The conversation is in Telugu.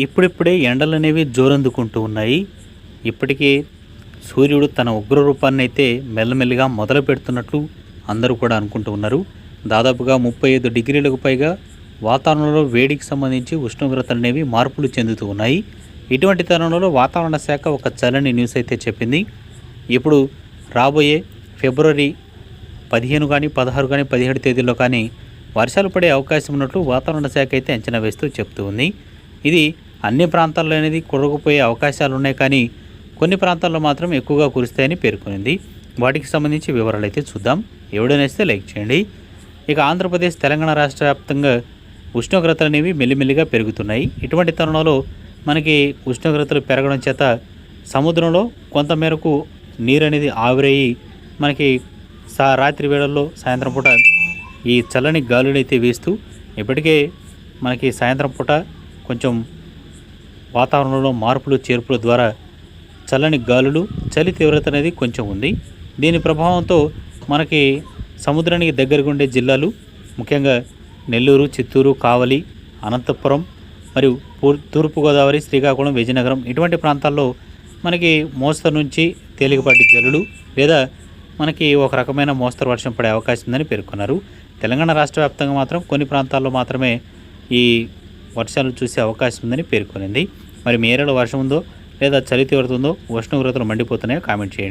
ఇప్పుడిప్పుడే ఎండలు అనేవి జోరందుకుంటూ ఉన్నాయి. ఇప్పటికే సూర్యుడు తన ఉగ్ర రూపాన్ని అయితే మెల్లమెల్లిగా మొదలు పెడుతున్నట్లు అందరూ కూడా అనుకుంటూ ఉన్నారు. దాదాపుగా ముప్పై ఐదు డిగ్రీలకు పైగా వాతావరణంలో వేడికి సంబంధించి ఉష్ణోగ్రతలు అనేవి మార్పులు చెందుతూ ఉన్నాయి. ఇటువంటి తరుణంలో వాతావరణ శాఖ ఒక చల్లని న్యూస్ అయితే చెప్పింది. ఇప్పుడు రాబోయే ఫిబ్రవరి పదిహేను కానీ పదహారు కానీ పదిహేడు తేదీల్లో కానీ వర్షాలు పడే అవకాశం ఉన్నట్లు వాతావరణ శాఖ అయితే అంచనా వేస్తూ చెప్తూ ఉంది. ఇది అన్ని ప్రాంతాల్లో అనేది కురగపోయే అవకాశాలు ఉన్నాయి కానీ కొన్ని ప్రాంతాల్లో మాత్రం ఎక్కువగా కురుస్తాయని పేర్కొనింది. వాటికి సంబంధించి వివరాలు అయితే చూద్దాం. ఎవడనేస్తే లైక్ చేయండి. ఇక ఆంధ్రప్రదేశ్ తెలంగాణ రాష్ట్ర వ్యాప్తంగా ఉష్ణోగ్రతలు అనేవి మెల్లిమెల్లిగా పెరుగుతున్నాయి. ఇటువంటి తరుణంలో మనకి ఉష్ణోగ్రతలు పెరగడం చేత సముద్రంలో కొంతమేరకు నీరు అనేది ఆవిరయ్యి మనకి సా రాత్రి వేళల్లో సాయంత్రం పూట ఈ చల్లని గాలులు అయితే వీస్తూ ఇప్పటికే మనకి సాయంత్రం పూట కొంచెం వాతావరణంలో మార్పులు చేర్పుల ద్వారా చల్లని గాలులు చలి తీవ్రత అనేది కొంచెం ఉంది. దీని ప్రభావంతో మనకి సముద్రానికి దగ్గరగా ఉండే జిల్లాలు ముఖ్యంగా నెల్లూరు చిత్తూరు కావలి అనంతపురం మరియు తూర్పుగోదావరి శ్రీకాకుళం విజయనగరం ఇటువంటి ప్రాంతాల్లో మనకి మోస్తరు నుంచి తేలికపాటి జల్లులు లేదా మనకి ఒక రకమైన మోస్తరు వర్షం పడే అవకాశం ఉందని పేర్కొన్నారు. తెలంగాణ రాష్ట్ర వ్యాప్తంగా మాత్రం కొన్ని ప్రాంతాల్లో మాత్రమే ఈ వర్షాలు చూసే అవకాశం ఉందని పేర్కొనింది. మరి మేరలో వర్షం ఉందో లేదా చలి తీవ్రత ఉందో ఉష్ణోగ్రతలు మండిపోతున్నాయో కామెంట్ చేయండి.